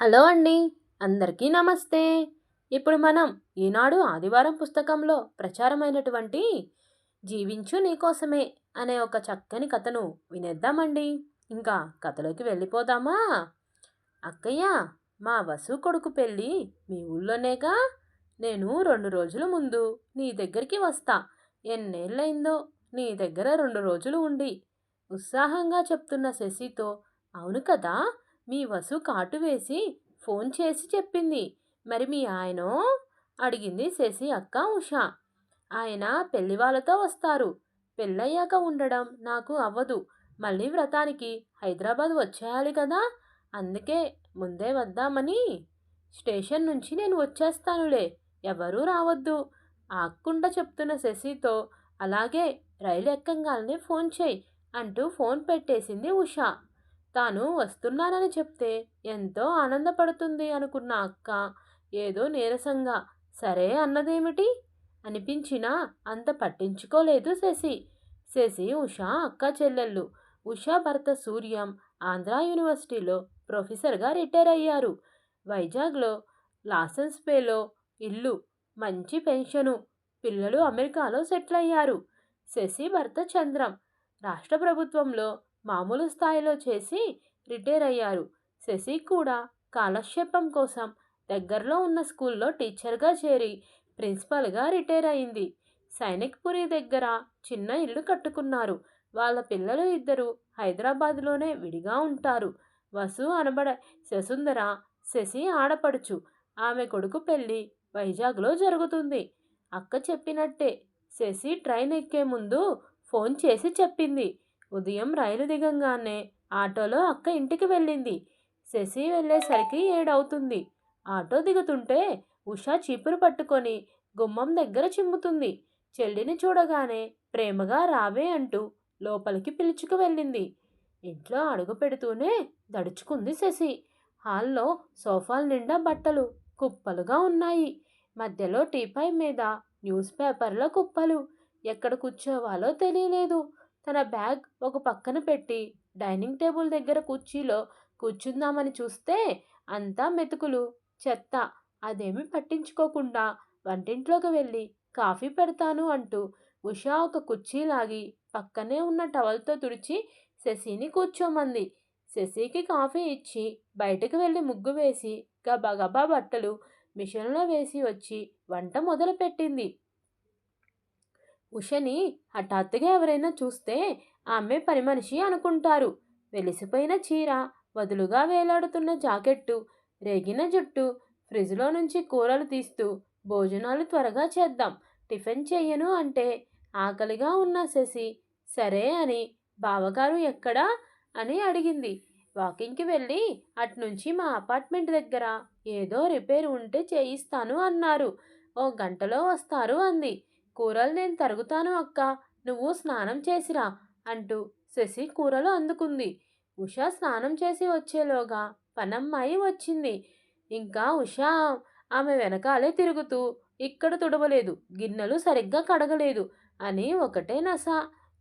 Hello అండి అందరికీ నమస్తే. ఇప్పుడు మనం ఈనాడు ఆదివారం పుస్తకంలో ప్రచారమైనటువంటి జీవించు నీకోసమే అనే ఒక చక్కని కథను వినేద్దామండి. ఇంకా కథలోకి వెళ్ళిపోదామా? అక్కయ్య మా వసు కొడుకు పెళ్ళి మీ ఊళ్ళోనేగా? నేను రెండు రోజుల ముందు నీ దగ్గరికి వస్తా. ఎన్నేళ్ళైందో నీ దగ్గర రెండు రోజులు ఉండి. ఉత్సాహంగా చెప్తున్న శశితో అవును కదా? మీ వసు కాటు వేసి ఫోన్ చేసి చెప్పింది. మరి మీ ఆయనో? అడిగింది శశి అక్క ఉష. ఆయన పెళ్ళి వాళ్ళతో వస్తారు. పెళ్ళయ్యాక ఉండడం నాకు అవ్వదు. మళ్ళీ వ్రతానికి హైదరాబాద్ వచ్చేయాలి కదా? అందుకే ముందే వద్దామని. స్టేషన్ నుంచి నేను వచ్చేస్తానులే. ఎవరూ రావద్దు. ఆక్కుండా చెప్తున్న శశితో అలాగే రైలు ఎక్కంగానే ఫోన్ చేయి అంటూ ఫోన్ పెట్టేసింది ఉష. తాను వస్తున్నానని చెప్తే ఎంతో ఆనందపడుతుంది అనుకున్న అక్క. ఏదో నీరసంగా సరే అన్నదేమిటి? అనిపించినా అంత పట్టించుకోలేదు శశి. శశి ఉష అక్క చెల్లెళ్ళు ఉషా భర్త సూర్యం ఆంధ్ర యూనివర్సిటీలో ప్రొఫెసర్గా రిటైర్ అయ్యారు. వైజాగ్లో లాసెన్స్ పేలో ఇల్లు మంచి పెన్షను పిల్లలు అమెరికాలో సెటిల్ అయ్యారు. శశి భర్త చంద్రం. రాష్ట్ర ప్రభుత్వంలో మామూలు స్థాయిలో చేసి రిటైర్ అయ్యారు. శశి కూడా కాలక్షేపం కోసం దగ్గరలో ఉన్న స్కూల్లో టీచర్గా చేరి ప్రిన్సిపల్గా రిటైర్ అయింది. సైనిక్పురి దగ్గర చిన్న ఇల్లు కట్టుకున్నారు. వాళ్ళ పిల్లలు ఇద్దరు హైదరాబాద్లోనే విడిగా ఉంటారు. వసు అనబడ శసుందర శశి ఆడపడుచు ఆమె కొడుకు పెళ్ళి వైజాగ్లో జరుగుతుంది. అక్క చెప్పినట్టే శశి ట్రైన్ ఎక్కే ముందు ఫోన్ చేసి చెప్పింది. ఉదయం రైలు దిగంగానే ఆటోలో అక్క ఇంటికి వెళ్ళింది. శశి వెళ్ళేసరికి ఏడవుతుంది. ఆటో దిగుతుంటే ఉషా చీపురు పట్టుకొని గుమ్మం దగ్గర చిమ్ముతుంది. చెల్లిని చూడగానే ప్రేమగా రావే అంటూ లోపలికి పిలుచుకు వెళ్ళింది. ఇంట్లో అడుగు పెడుతూనే దడుచుకుంది శశి. హాల్లో సోఫాల నిండా బట్టలు కుప్పలుగా ఉన్నాయి. మధ్యలో టీపై మీద న్యూస్ పేపర్ల కుప్పలు. ఎక్కడ కూర్చోవాలో తెలియలేదు. తన బ్యాగ్ ఒక పక్కన పెట్టి డైనింగ్ టేబుల్ దగ్గర కుర్చీలో కూర్చుందామని చూస్తే అంతా మెతుకులు చెత్త అదేమి పట్టించుకోకుండా వంటింట్లోకి వెళ్ళి కాఫీ పెడతాను అంటూ ఉషా ఒక కుర్చీ లాగి పక్కనే ఉన్న టవల్తో తుడిచి శశిని కూర్చోమంది. శశికి కాఫీ ఇచ్చి బయటకు వెళ్ళి ముగ్గు వేసి గబగబా బట్టలు మిషన్లో వేసి వచ్చి వంట మొదలుపెట్టింది. ఉషని హఠాత్తుగా ఎవరైనా చూస్తే ఆమె పని మనిషి అనుకుంటారు. వెలిసిపోయిన చీర వదులుగా వేలాడుతున్న జాకెట్టు రేగిన జుట్టు ఫ్రిడ్జ్లో నుంచి కూరలు తీస్తూ భోజనాలు త్వరగా చేద్దాం టిఫిన్ చెయ్యను అంటే ఆకలిగా ఉన్న శశి సరే అని బావగారు ఎక్కడా అని అడిగింది. వాకింగ్కి వెళ్ళి అట్నుంచి మా అపార్ట్మెంట్ దగ్గర ఏదో రిపేర్ ఉంటే చేయిస్తాను అన్నారు. ఓ గంటలో వస్తారు అంది. కూరలు నేను తరుగుతాను అక్క నువ్వు స్నానం చేసిరా అంటూ శశి కూరలు అందుకుంది. ఉషా స్నానం చేసి వచ్చేలోగా పనమ్మాయి వచ్చింది. ఇంకా ఉషా ఆమె వెనకాలే తిరుగుతూ ఇక్కడ తుడవలేదు గిన్నెలు సరిగ్గా కడగలేదు అని ఒకటే నస.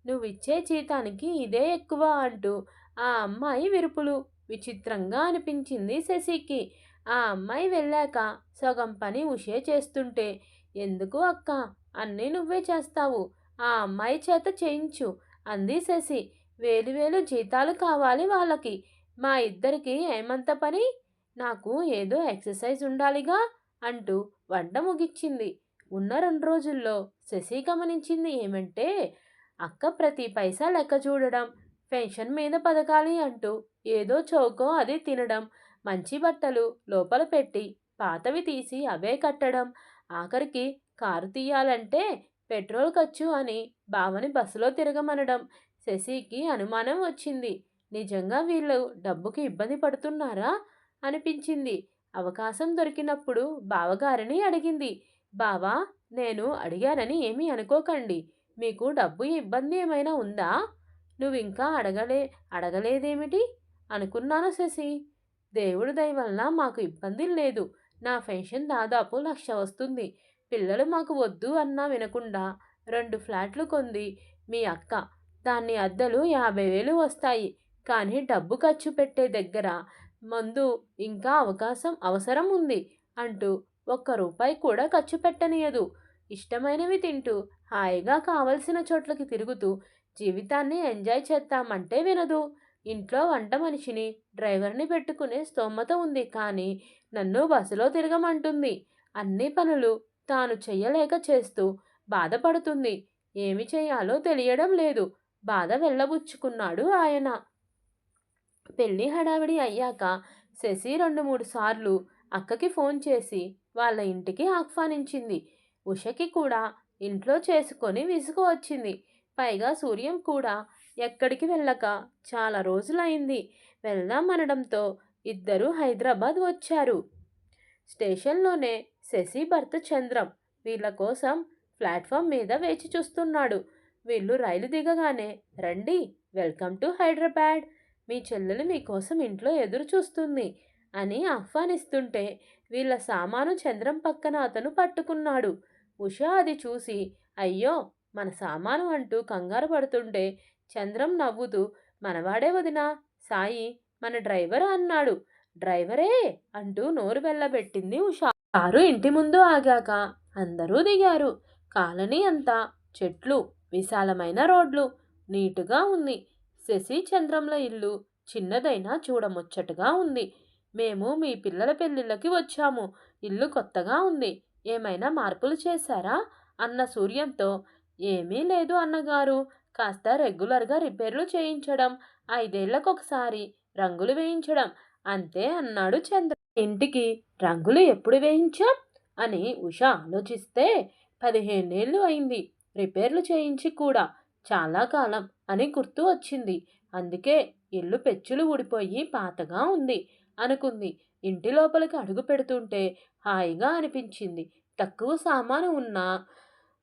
నువ్విచ్చే జీతానికి ఇదే ఎక్కువ అంటూ ఆ అమ్మాయి విరుపులు విచిత్రంగా అనిపించింది శశికి. ఆ అమ్మాయి వెళ్ళాక సగం పని ఉషే చేస్తుంటే ఎందుకు అక్క అన్నీ నువ్వే చేస్తావు. ఆ అమ్మాయి చేత చేయించు. అంది శశి. వేలు వేలు జీతాలు కావాలి వాళ్ళకి. మా ఇద్దరికి ఏమంత పని? నాకు ఏదో ఎక్సర్సైజ్ ఉండాలిగా అంటూ వంట ముగిచ్చింది ఉన్న రెండు రోజుల్లో శశి గమనించింది ఏమంటే అక్క ప్రతి పైసా లెక్క చూడడం పెన్షన్ మీద పథకాలి అంటూ ఏదో చౌకో అది తినడం మంచి బట్టలు లోపల పెట్టి పాతవి తీసి అవే కట్టడం ఆఖరికి కారు తీయాలంటే పెట్రోల్ ఖర్చు అని బావని బస్సులో తిరగమనడం శశికి అనుమానం వచ్చింది. నిజంగా వీళ్ళు డబ్బుకి ఇబ్బంది పడుతున్నారా? అనిపించింది. అవకాశం దొరికినప్పుడు బావగారిని అడిగింది. బావా నేను అడిగానని ఏమీ అనుకోకండి. మీకు డబ్బు ఇబ్బంది ఏమైనా ఉందా? నువ్వు ఇంకా అడగలే అడగలేదేమిటి? అనుకున్నాను శశి. దేవుడి దయ వలన మాకు ఇబ్బంది లేదు. నా పెన్షన్ దాదాపు లక్ష వస్తుంది. పిల్లలు మాకు వద్దు అన్నా వినకుండా రెండు ఫ్లాట్లు కొంది మీ అక్క. దాన్ని అద్దెలు యాభై వేలు వస్తాయి. కానీ డబ్బు ఖర్చు పెట్టే దగ్గర మందు ఇంకా అవకాశం అవసరం ఉంది అంటూ ఒక్క రూపాయి కూడా ఖర్చు పెట్టనీయదు. ఇష్టమైనవి తింటూ హాయిగా కావలసిన చోట్లకి తిరుగుతూ జీవితాన్ని ఎంజాయ్ చేద్దామంటే వినదు. ఇంట్లో వంట మనిషిని డ్రైవర్ని పెట్టుకునే స్తోమత ఉంది కానీ నన్ను బస్సులో తిరగమంటుంది. అన్ని పనులు తాను చెయ్యలేక చేస్తూ బాధపడుతుంది. ఏమి చేయాలో తెలియడం లేదు. బాధ వెళ్ళబుచ్చుకున్నాడు ఆయన. పెళ్ళి హడావిడి అయ్యాక శశి రెండు మూడు సార్లు అక్కకి ఫోన్ చేసి వాళ్ళ ఇంటికి ఆహ్వానించింది. ఉషకి కూడా ఇంట్లో చేసుకొని విసుగు వచ్చింది. పైగా సూర్యం కూడా ఎక్కడికి వెళ్ళక చాలా రోజులైంది. వెళ్దామనడంతో ఇద్దరూ హైదరాబాద్ వచ్చారు. స్టేషన్లోనే శశి భర్త చంద్రం. వీళ్ళ కోసం ప్లాట్ఫామ్ మీద వేచి చూస్తున్నాడు. వీళ్ళు రైలు దిగగానే రండి వెల్కమ్ టు హైదరాబాద్. మీ చెల్లెలు మీకోసం ఇంట్లో ఎదురు చూస్తుంది అని ఆహ్వానిస్తుంటే వీళ్ళ సామాను చంద్రం పక్కన అతను పట్టుకున్నాడు. ఉష అది చూసి అయ్యో మన సామాను అంటూ కంగారు పడుతుంటే చంద్రం నవ్వుతూ మనవాడే వదినా సాయి మన డ్రైవర్ అన్నాడు. డ్రైవరే అంటూ నోరు వెళ్ళబెట్టింది ఉష. కారు ఇంటి ముందు ఆగాక అందరూ దిగారు. కాలనీ అంతా చెట్లు విశాలమైన రోడ్లు నీటుగా ఉంది. శశి చంద్రంల ఇల్లు చిన్నదైనా చూడముచ్చటగా ఉంది. మేము మీ పిల్లల పెళ్ళిళ్ళకి వచ్చాము. ఇల్లు కొత్తగా ఉంది. ఏమైనా మార్పులు చేశారా? అన్న సూర్యంతో ఏమీ లేదు అన్నగారు. కాస్త రెగ్యులర్గా రిపేర్లు చేయించడం ఐదేళ్ళకొకసారి రంగులు వేయించడం అంతే అన్నాడు చంద్ర. ఇంటికి రంగులు ఎప్పుడు వేయించాం? అని ఉష ఆలోచిస్తే పదిహేనేళ్ళు అయింది. రిపేర్లు చేయించి కూడా చాలా కాలం అని గుర్తు వచ్చింది. అందుకే ఇల్లు పెచ్చులు ఊడిపోయి పాతగా ఉంది అనుకుంది. ఇంటి లోపలికి అడుగు పెడుతుంటే హాయిగా అనిపించింది. తక్కువ సామాను ఉన్నా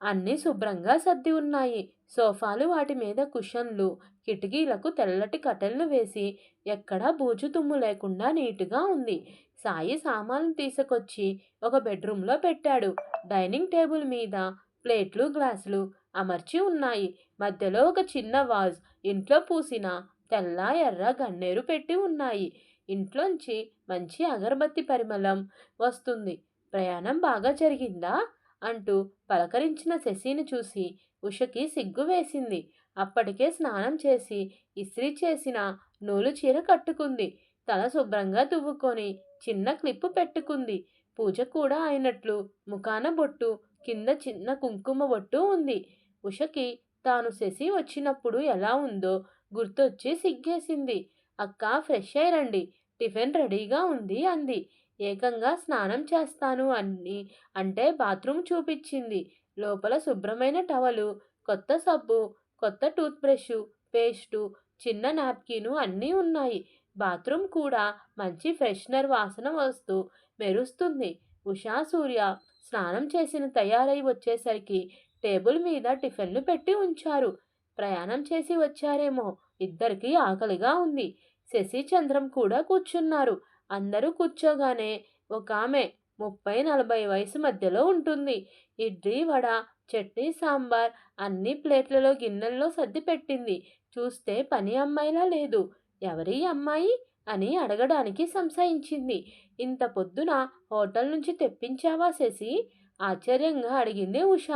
అన్నీ శుభ్రంగా సర్ది ఉన్నాయి. సోఫాలు వాటి మీద కుషన్లు కిటికీలకు తెల్లటి కటెళ్ళు వేసి ఎక్కడా బూజు తుమ్ము లేకుండా నీటుగా ఉంది. సాయి సామాన్లు తీసుకొచ్చి ఒక బెడ్రూమ్లో పెట్టాడు. డైనింగ్ టేబుల్ మీద ప్లేట్లు గ్లాసులు అమర్చి ఉన్నాయి. మధ్యలో ఒక చిన్న వాజ్ ఇంట్లో పూసిన తెల్ల ఎర్ర గన్నేరు పెట్టి ఉన్నాయి. ఇంట్లోంచి మంచి అగరబత్తి పరిమళం వస్తుంది. ప్రయాణం బాగా జరిగిందా? అంటూ పలకరించిన శశిని చూసి ఉషకి సిగ్గు వేసింది. అప్పటికే స్నానం చేసి ఇస్త్రీ చేసిన నూలు చీర కట్టుకుంది. తల శుభ్రంగా దువ్వుకొని చిన్న క్లిప్పు పెట్టుకుంది. పూజ కూడా అయినట్లు. ముఖాన బొట్టు కింద చిన్న కుంకుమ బొట్టు ఉంది. ఉషకి తాను శశి వచ్చినప్పుడు ఎలా ఉందో గుర్తొచ్చి సిగ్గేసింది. అక్క ఫ్రెష్ అయ్యండి టిఫిన్ రెడీగా ఉంది అంది. ఏకంగా స్నానం చేస్తాను అని అంటే బాత్రూమ్ చూపించింది. లోపల శుభ్రమైన టవలు కొత్త సబ్బు కొత్త టూత్ బ్రష్ పేస్టు చిన్న నాప్కిను అన్నీ ఉన్నాయి. బాత్రూమ్ కూడా మంచి ఫ్రెషనర్ వాసన వస్తూ మెరుస్తుంది. ఉషా సూర్య స్నానం చేసిన తయారై వచ్చేసరికి టేబుల్ మీద టిఫిన్లు పెట్టి ఉంచారు. ప్రయాణం చేసి వచ్చారేమో ఇద్దరికి ఆకలిగా ఉంది. శశి చంద్రం కూడా కూర్చున్నారు. అందరూ కూర్చోగానే ఒక ఆమె ముప్పై నలభై వయసు మధ్యలో ఉంటుంది. ఇడ్లీ వడ చట్నీ సాంబార్ అన్ని ప్లేట్లలో గిన్నెల్లో సర్ది పెట్టింది. చూస్తే పని అమ్మాయిలా లేదు. ఎవరి అమ్మాయి అని అడగడానికి సంశయించింది. ఇంత పొద్దున హోటల్ నుంచి తెప్పించావా శశి? ఆశ్చర్యంగా అడిగింది ఉష.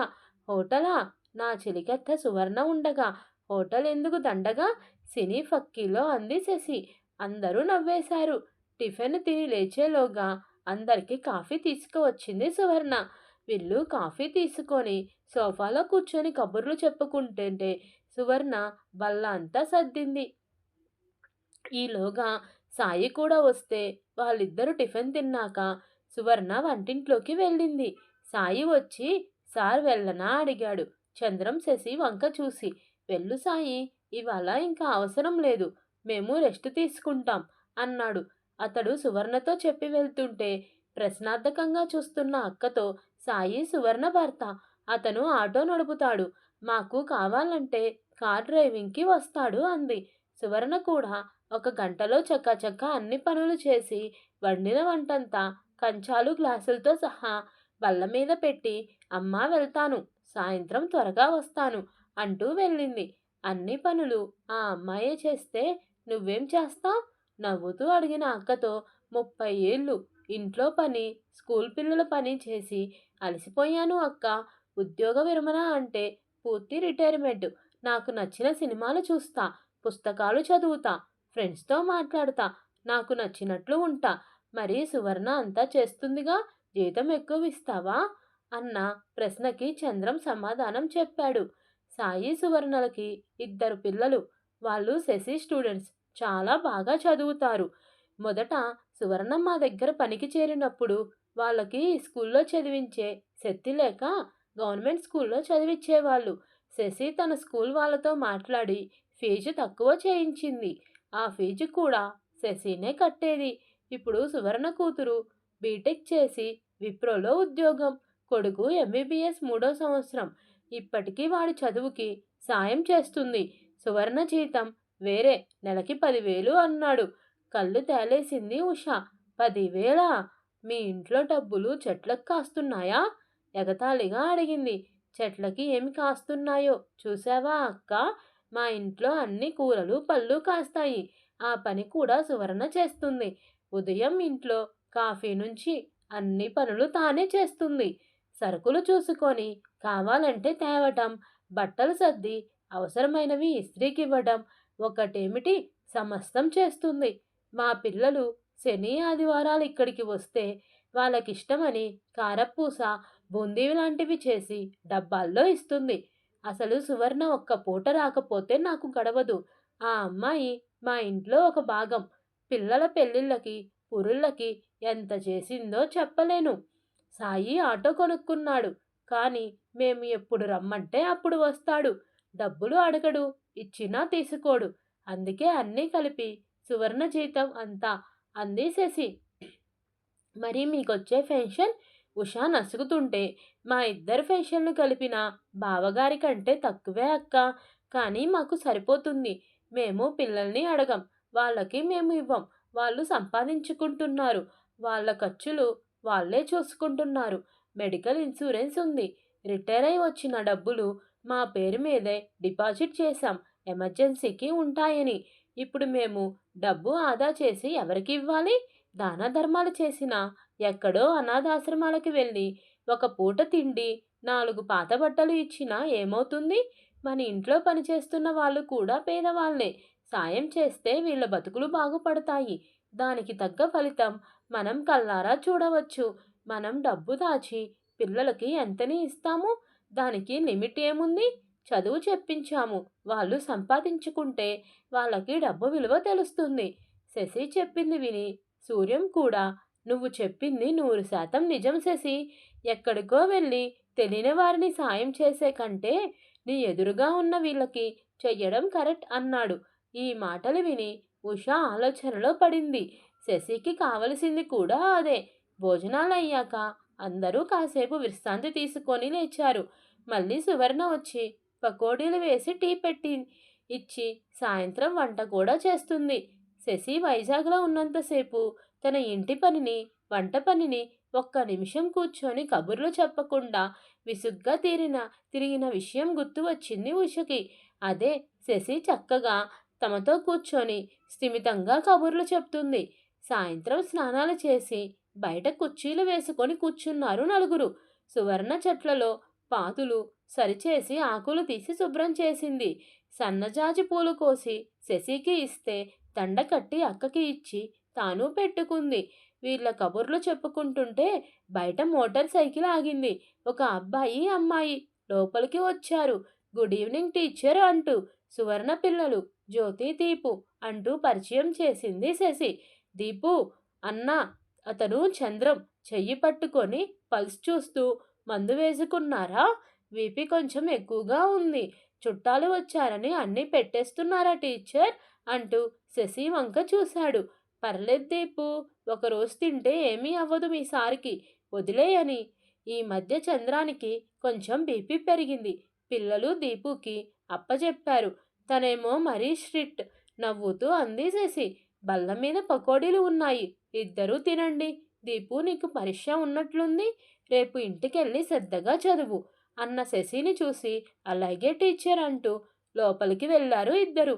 హోటలా? నా చెలికత్త సువర్ణ ఉండగా. హోటల్ ఎందుకు దండగా? సినీ ఫక్కీలో అంది శశి. అందరూ నవ్వేశారు. టిఫిన్ తిని లేచేలోగా అందరికీ కాఫీ తీసుకువచ్చింది సువర్ణ. వీళ్ళు కాఫీ తీసుకొని సోఫాలో కూర్చొని కబుర్లు చెప్పుకుంటుంటే సువర్ణ బల్ల అంతా సర్దింది. ఈలోగా సాయి కూడా వస్తే వాళ్ళిద్దరూ టిఫిన్ తిన్నాక సువర్ణ వంటింట్లోకి వెళ్ళింది. సాయి వచ్చి సార్ వెళ్ళనా? అడిగాడు. చంద్రం శశి వంక చూసి వెళ్ళు సాయి ఇవాళ ఇంకా అవసరం లేదు. మేము రెస్ట్ తీసుకుంటాం అన్నాడు. అతడు సువర్ణతో చెప్పి వెళ్తుంటే ప్రశ్నార్థకంగా చూస్తున్న అక్కతో సాయి సువర్ణ భర్త. అతను ఆటో నడుపుతాడు. మాకు కావాలంటే కార్ డ్రైవింగ్కి వస్తాడు అంది. సువర్ణ కూడా ఒక గంటలో చక్కచక్క అన్ని పనులు చేసి వండిన వంటంతా కంచాలు గ్లాసులతో సహా బల్ల మీద పెట్టి అమ్మా వెళ్తాను సాయంత్రం త్వరగా వస్తాను అంటూ వెళ్ళింది. అన్ని పనులు ఆ అమ్మాయే చేస్తే నువ్వేం చేస్తావు? నవ్వుతూ అడిగిన అక్కతో ముప్పై ఏళ్ళు ఇంట్లో పని స్కూల్ పిల్లల పని చేసి అలసిపోయాను అక్క. ఉద్యోగ విరమణ అంటే పూర్తి రిటైర్మెంట్. నాకు నచ్చిన సినిమాలు చూస్తా పుస్తకాలు చదువుతా ఫ్రెండ్స్తో మాట్లాడతా. నాకు నచ్చినట్లు ఉంటా. మరి సువర్ణ అంతా చేస్తుందిగా. జీతం ఎక్కువ ఇస్తావా అన్న ప్రశ్నకి చంద్రం సమాధానం చెప్పాడు. సాయి సువర్ణలకి ఇద్దరు పిల్లలు. వాళ్ళు శశి స్టూడెంట్స్. చాలా బాగా చదువుతారు. మొదట సువర్ణ మా దగ్గర పనికి చేరినప్పుడు వాళ్ళకి స్కూల్లో చదివించే శక్తి లేక గవర్నమెంట్ స్కూల్లో చదివించేవాళ్ళు శశి తన స్కూల్ వాళ్ళతో మాట్లాడి ఫీజు తక్కువ చేయించింది. ఆ ఫీజు కూడా శశినే కట్టేది. ఇప్పుడు సువర్ణ కూతురు బీటెక్ చేసి విప్రోలో ఉద్యోగం కొడుకు ఎంబీబీఎస్ మూడో సంవత్సరం. ఇప్పటికీ వాడి చదువుకి సాయం చేస్తుంది. సువర్ణ జీతం వేరే నెలకి పదివేలు అన్నాడు. కళ్ళు తేలేసింది ఉష. పదివేల? మీ ఇంట్లో డబ్బులు చెట్లకు కాస్తున్నాయా? ఎగతాళిగా అడిగింది. చెట్లకి ఏమి కాస్తున్నాయో చూసావా అక్క? మా ఇంట్లో అన్ని కూరలు పళ్ళు కాస్తాయి. ఆ పని కూడా సువర్ణ చేస్తుంది. ఉదయం ఇంట్లో కాఫీ నుంచి అన్ని పనులు తానే చేస్తుంది. సరుకులు చూసుకొని కావాలంటే తేవటం బట్టలు సర్ది అవసరమైనవి ఇస్త్రీకి ఇవ్వడం ఒకటేమిటి సమస్తం చేస్తుంది. మా పిల్లలు శని ఆదివారాలు ఇక్కడికి వస్తే వాళ్ళకిష్టమని కారపూస బూందీ లాంటివి చేసి డబ్బాల్లో ఇస్తుంది. అసలు సువర్ణ ఒక్క పూట రాకపోతే నాకు గడవదు. ఆ అమ్మాయి మా ఇంట్లో ఒక భాగం. పిల్లల పెళ్ళిళ్ళకి పురుళ్ళకి ఎంత చేసిందో చెప్పలేను. సాయి ఆటో కొనుక్కున్నాడు. కానీ మేము ఎప్పుడు రమ్మంటే అప్పుడు వస్తాడు. డబ్బులు అడగడు ఇచ్చినా తీసుకోడు. అందుకే అన్నీ కలిపి సువర్ణ జీతం అంతా అందేసేసి మరి మీకొచ్చే పెన్షన్ ఉషా నసుగుతుంటే మా ఇద్దరు ఫేషియల్ను కలిపిన బావగారి కంటే తక్కువే అక్క. కానీ మాకు సరిపోతుంది. మేము పిల్లల్ని అడగం. వాళ్ళకి మేము ఇవ్వం. వాళ్ళు సంపాదించుకుంటున్నారు. వాళ్ళ ఖర్చులు వాళ్ళే చూసుకుంటున్నారు. మెడికల్ ఇన్సూరెన్స్ ఉంది. రిటైర్ అయి వచ్చిన డబ్బులు మా పేరు మీదే డిపాజిట్ చేశాం. ఎమర్జెన్సీకి ఉంటాయని. ఇప్పుడు మేము డబ్బు ఆదా చేసి ఎవరికి ఇవ్వాలి? దాన ధర్మాలు చేసినా ఎక్కడో అనాథాశ్రమాలకు వెళ్ళి ఒక పూట తిండి నాలుగు పాత బట్టలు ఇచ్చినా ఏమవుతుంది? మన ఇంట్లో పనిచేస్తున్న వాళ్ళు కూడా పేదవాళ్ళే. సాయం చేస్తే వీళ్ళ బతుకులు బాగుపడతాయి. దానికి తగ్గ ఫలితం మనం కల్లారా చూడవచ్చు. మనం డబ్బు దాచి పిల్లలకి ఎంతని ఇస్తాము? దానికి లిమిట్ ఏముంది? చదువు చెప్పించాము. వాళ్ళు సంపాదించుకుంటే వాళ్ళకి డబ్బు విలువ తెలుస్తుంది. శశి చెప్పింది విని సూర్యం కూడా నువ్వు చెప్పింది నూరు శాతం నిజం శశి. ఎక్కడికో వెళ్ళి తెలియని వారిని సాయం చేసే కంటే నీ ఎదురుగా ఉన్న వీళ్ళకి చెయ్యడం కరెక్ట్ అన్నాడు. ఈ మాటలు విని ఉష ఆలోచనలో పడింది. శశికి కావలసింది కూడా అదే. భోజనాలు అయ్యాక అందరూ కాసేపు విశ్రాంతి తీసుకొని లేచారు. మళ్ళీ సువర్ణ వచ్చి పకోడీలు వేసి టీ పెట్టి ఇచ్చి సాయంత్రం వంట కూడా చేస్తుంది. శశి వైజాగ్లో ఉన్నంతసేపు తన ఇంటి పనిని వంట పనిని ఒక్క నిమిషం కూర్చొని కబుర్లు చెప్పకుండా విసుగ్గా తీరిన తిరిగిన విషయం గుర్తు వచ్చింది ఉషకి. అదే శశి చక్కగా తమతో కూర్చొని స్థిమితంగా కబుర్లు చెప్తుంది. సాయంత్రం స్నానాలు చేసి బయట కుర్చీలు వేసుకొని కూర్చున్నారు నలుగురు. సువర్ణ చెట్లలో పాతులు సరిచేసి ఆకులు తీసి శుభ్రం చేసింది. సన్నజాజి పూలు కోసి శశికి ఇస్తే దండ కట్టి అక్కకి ఇచ్చి తాను పెట్టుకుంది. వీళ్ళ కబుర్లు చెప్పుకుంటుంటే బయట మోటార్ సైకిల్ ఆగింది. ఒక అబ్బాయి అమ్మాయి లోపలికి వచ్చారు. గుడ్ ఈవినింగ్ టీచర్ అంటూ సువర్ణ పిల్లలు జ్యోతి దీపు అంటూ పరిచయం చేసింది శశి. దీపు అన్న అతను చంద్రం చెయ్యి పట్టుకొని పల్స్ చూస్తూ మందు వేసుకున్నారా? వీపీ కొంచెం ఎక్కువగా ఉంది. చుట్టాలు వచ్చారని అన్నీ పెట్టేస్తున్నారా టీచర్ అంటూ శశి వంక చూశాడు. పర్లేదు దీపు ఒకరోజు తింటే ఏమీ అవ్వదు మీ సారికి. వదిలేయని ఈ మధ్య చంద్రానికి కొంచెం బీపీ పెరిగింది. పిల్లలు దీపుకి అప్పచెప్పారు తనేమో మరీ స్ట్రిక్ట్. నవ్వుతూ అంది శశి బల్ల మీద పకోడీలు ఉన్నాయి. ఇద్దరూ తినండి. దీపు నీకు పరీక్ష ఉన్నట్లుంది. రేపు ఇంటికెళ్ళి శ్రద్ధగా చదువు. అన్న శశిని చూసి అలాగే టీచర్ అంటూ లోపలికి వెళ్ళారు ఇద్దరు.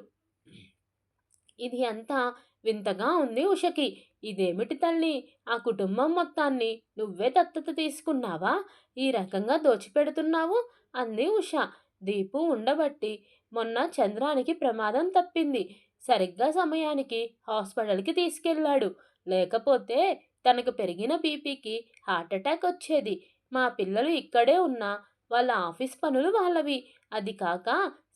ఇది అంతా వింతగా ఉంది ఉషకి. ఇదేమిటి తల్లి? ఆ కుటుంబం మొత్తాన్ని నువ్వే దత్తత తీసుకున్నావా? ఈ రకంగా దోచిపెడుతున్నావు? అంది ఉష. దీపు ఉండబట్టి మొన్న చంద్రానికి ప్రమాదం తప్పింది. సరిగ్గా సమయానికి హాస్పిటల్కి తీసుకెళ్ళాడు. లేకపోతే తనకు పెరిగిన బీపీకి హార్ట్అటాక్ వచ్చేది. మా పిల్లలు ఇక్కడే ఉన్నా వాళ్ళ ఆఫీస్ పనులు వాళ్ళవి. అది కాక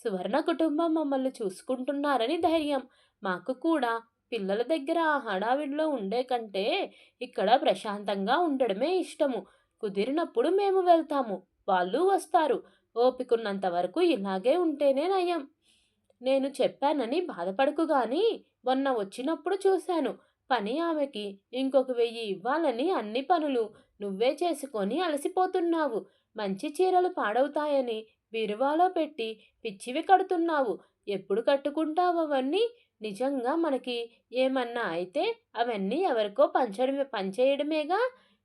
సువర్ణ కుటుంబం మమ్మల్ని చూసుకుంటున్నారని ధైర్యం. మాకు కూడా పిల్లల దగ్గర ఆ హడావిడిలో ఉండే కంటే ఇక్కడ ప్రశాంతంగా ఉండడమే ఇష్టము. కుదిరినప్పుడు మేము వెళ్తాము. వాళ్ళు వస్తారు. ఓపికన్నంత వరకు ఇలాగే ఉంటేనే నయం. నేను చెప్పానని బాధపడకు గాని మొన్న వచ్చినప్పుడు చూశాను. పని ఆమెకి. ఇంకొక వెయ్యి ఇవ్వాలని అన్ని పనులు నువ్వే చేసుకొని అలసిపోతున్నావు. మంచి చీరలు పాడవుతాయని బీరువాలో పెట్టి పిచ్చివి కడుతున్నావు. ఎప్పుడు కట్టుకుంటావు అవన్నీ? నిజంగా మనకి ఏమన్నా అయితే అవన్నీ ఎవరికో పంచడమే పంచేయడమేగా?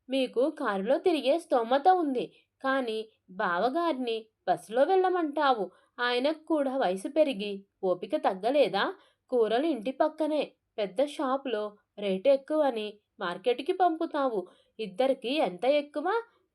మీకు కారులో తిరిగే స్తోమత ఉంది. కానీ బావగారిని బస్సులో వెళ్ళమంటావు. ఆయనకు కూడా వయసు పెరిగి ఓపిక తగ్గలేదా? కూరలు ఇంటి పక్కనే పెద్ద షాపులో రేటు ఎక్కువని మార్కెట్కి పంపుతావు. ఇద్దరికి ఎంత ఎక్కువ?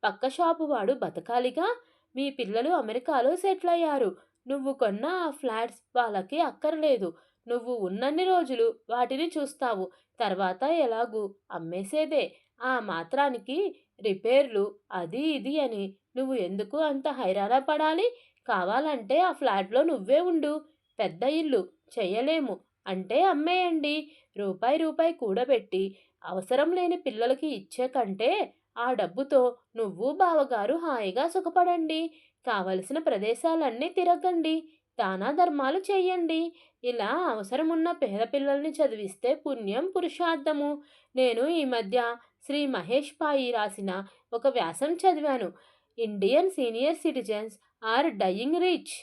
పక్క షాపు వాడు బతకాలిగా? మీ పిల్లలు అమెరికాలో సెటిల్ అయ్యారు. నువ్వు కొన్న ఆ ఫ్లాట్స్ వాళ్ళకి అక్కర్లేదు. నువ్వు ఉన్నన్ని రోజులు వాటిని చూస్తావు. తర్వాత ఎలాగూ అమ్మేసేదే. ఆ మాత్రానికి రిపేర్లు అది ఇది అని నువ్వు ఎందుకు అంత హైరాణ పడాలి? కావాలంటే ఆ ఫ్లాట్లో నువ్వే ఉండు. పెద్ద ఇల్లు చేయలేము అంటే అమ్మేయండి. రూపాయి రూపాయి కూడబెట్టి అవసరం లేని పిల్లలకి ఇచ్చే కంటే ఆ డబ్బుతో నువ్వు బావగారు హాయిగా సుఖపడండి. కావలసిన ప్రదేశాలన్నీ తిరగండి. దానా ధర్మాలు చెయ్యండి ఇలా అవసరమున్న పేద పిల్లల్ని చదివిస్తే పుణ్యం పురుషార్థము. నేను ఈ మధ్య శ్రీ మహేష్ పాయి రాసిన ఒక వ్యాసం చదివాను. Indian senior citizens are dying rich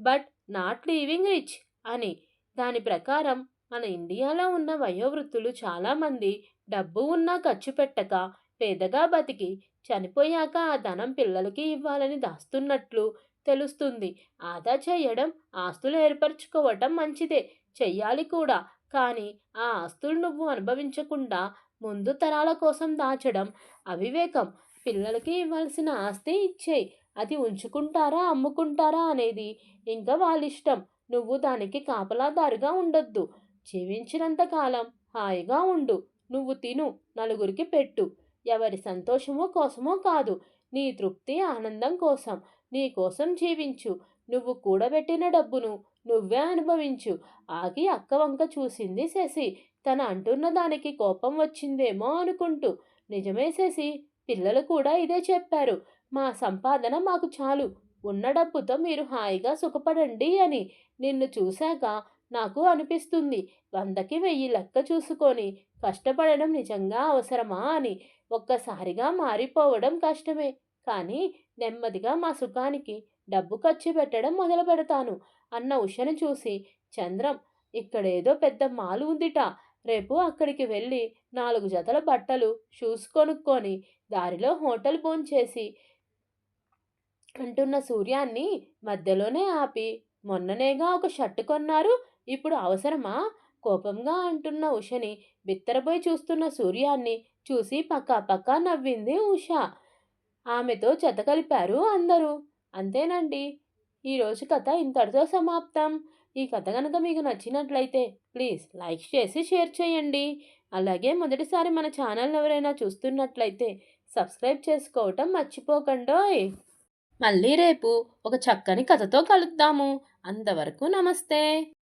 but not living rich అని. దాని ప్రకారం మన ఇండియాలో ఉన్న వయోవృత్తులు చాలామంది డబ్బు ఉన్నా ఖర్చు పెట్టక పేదగా బతికి చనిపోయాక ఆ ధనం పిల్లలకి ఇవ్వాలని దాస్తున్నట్లు తెలుస్తుంది. ఆదా చేయడం ఆస్తులు ఏర్పరచుకోవటం మంచిదే. చెయ్యాలి కూడా. కానీ ఆ ఆస్తులు నువ్వు అనుభవించకుండా ముందు తరాల కోసం దాచడం అవివేకం. పిల్లలకి ఇవ్వాల్సిన ఆస్తి ఇచ్చేయి అది ఉంచుకుంటారా అమ్ముకుంటారా అనేది ఇంకా వాళ్ళిష్టం నువ్వు దానికి కాపలాదారుగా ఉండొద్దు. జీవించినంత కాలం హాయిగా ఉండు. నువ్వు తిను నలుగురికి పెట్టు. ఎవరి సంతోషమో కోసమో కాదు. నీ తృప్తి ఆనందం కోసం. నీ కోసం జీవించు. నువ్వు కూడబెట్టిన డబ్బును నువ్వే అనుభవించు. ఆగి అక్క వంక చూసింది శశి. తన అంటున్న దానికి కోపం వచ్చిందేమో అనుకుంటూ. నిజమే శశి పిల్లలు కూడా ఇదే చెప్పారు. మా సంపాదన మాకు చాలు. ఉన్న డబ్బుతో మీరు హాయిగా సుఖపడండి అని. నిన్ను చూశాక నాకు అనిపిస్తుంది. వందకి వెయ్యి లెక్క చూసుకొని కష్టపడడం నిజంగా అవసరమా అని. ఒక్కసారిగా మారిపోవడం కష్టమే. కానీ నెమ్మదిగా మా సుఖానికి డబ్బు ఖర్చు పెట్టడం మొదలు పెడతాను. అన్న ఉషను చూసి చంద్రం ఇక్కడేదో పెద్ద మాలు ఉందిట. రేపు అక్కడికి వెళ్ళి నాలుగు జతల బట్టలు షూస్ కొనుక్కొని దారిలో హోటల్ భోంచేసి అంటున్న సూర్యాన్ని మధ్యలోనే ఆపి మొన్ననేగా ఒక షర్టు కొన్నారు ఇప్పుడు అవసరమా కోపంగా అంటున్న ఉషని బిత్తరపోయి చూస్తున్న సూర్యాన్ని చూసి పక్కా పక్కా నవ్వింది ఉష. ఆమెతో చెత్త కలిపారు అందరూ. అంతేనండి. ఈరోజు కథ ఇంతటితో సమాప్తం. ఈ కథ కనుక మీకు నచ్చినట్లయితే ప్లీజ్ లైక్ చేసి షేర్ చేయండి. అలాగే మొదటిసారి మన ఛానల్ ఎవరైనా చూస్తున్నట్లయితే సబ్స్క్రైబ్ చేసుకోవటం మర్చిపోకండి మళ్ళీ రేపు ఒక చక్కని కథతో కలుద్దాము. అంతవరకు నమస్తే.